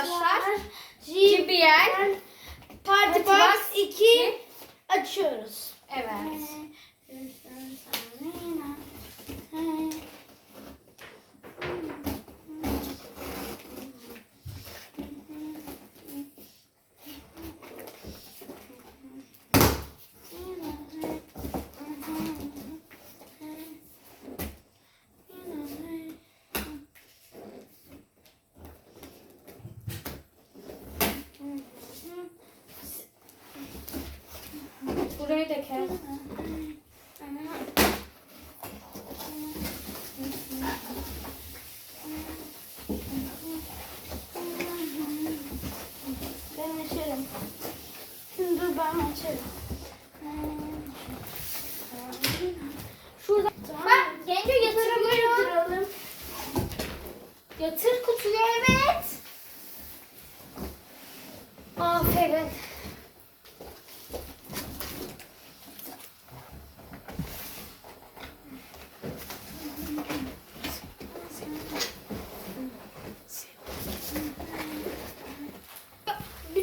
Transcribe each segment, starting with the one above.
arkadaşlar. JBL Party Box Box 2 açıyoruz. Evet. Burayı da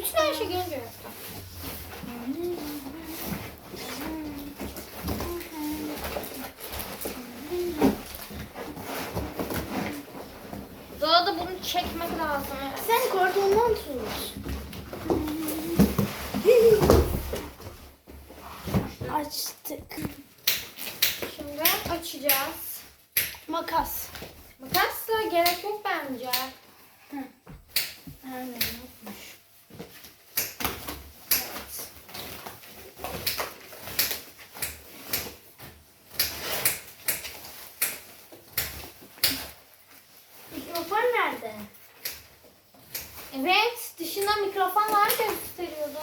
Bütün her şey yaptı. Daha da bunu çekmek lazım. Sen kordondan tut. Açtık. Şimdi açacağız. Makas. Makas da gerek yok bence. Aynen yokmuş. Evet. Mikrofon nerede? Evet, dışında mikrofon var gösteriyordu.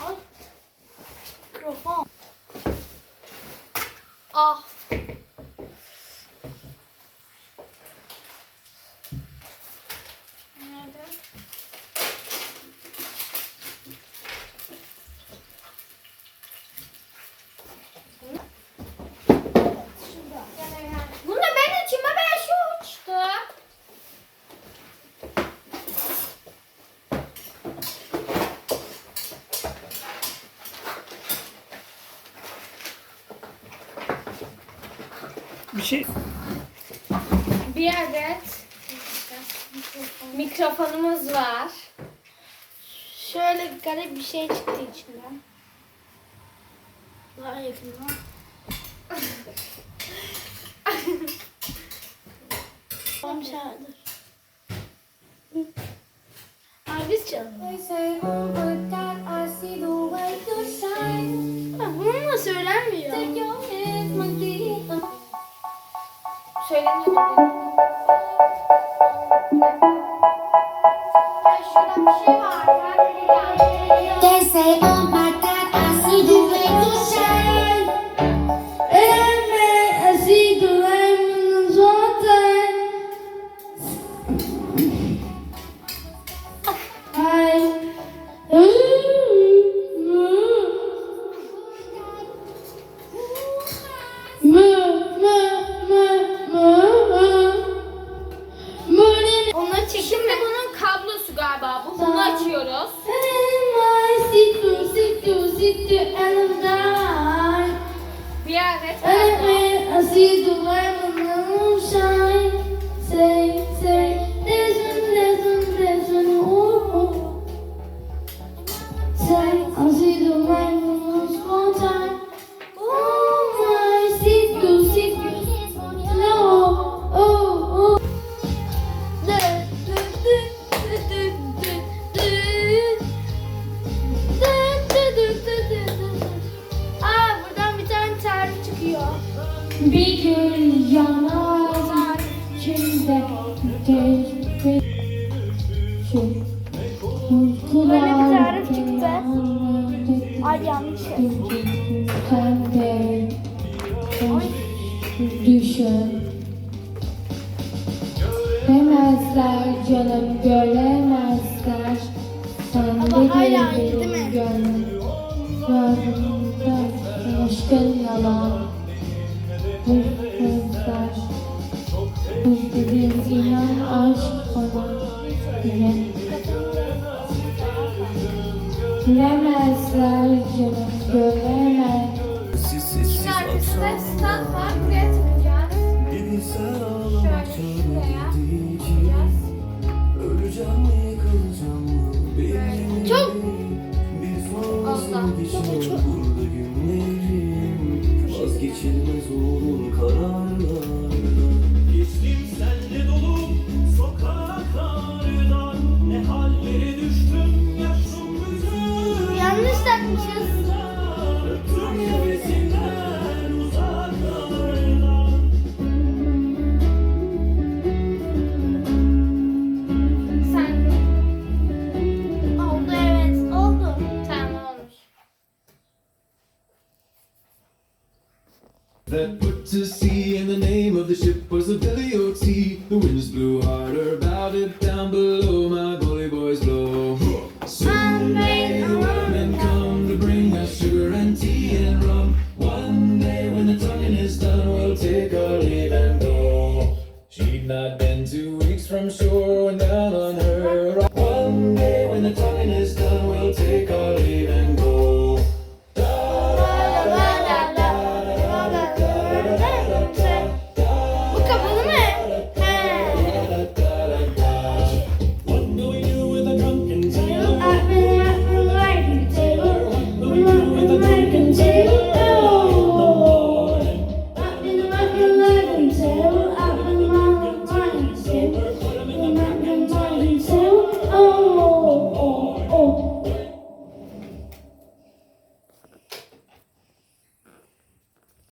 Al. Mikrofon. Ah. Bir şey Bir adet mikrofonumuz var. Şöyle garip bir şey çıktı içinden. Daha yakından. Tamam çağırdır. Ay biz çalalım. They say, şurada bir şey var. всі думаємо. Yanlış şey. De düşün Demezler canım göremezler Sen Ama de hala aynı değil mi? gönlüm Gözümde aşkın yalan Hırsızlar Hırsızın inan aşk bana Yine Bilemezler canım göremez. Siz sessiz Şimdi arkasında stand var. Buraya takacağız. Şöyle ağlamak. Öleceğim mi kalacağım mı benim Çok- Allah, çok- çok- burada günlerim Vazgeçilmez olur kararlar Geçtim senle dolu That put to sea and the name of the ship was the Billy O.T. The winds blew harder about it down below. My bully boys blow. Soon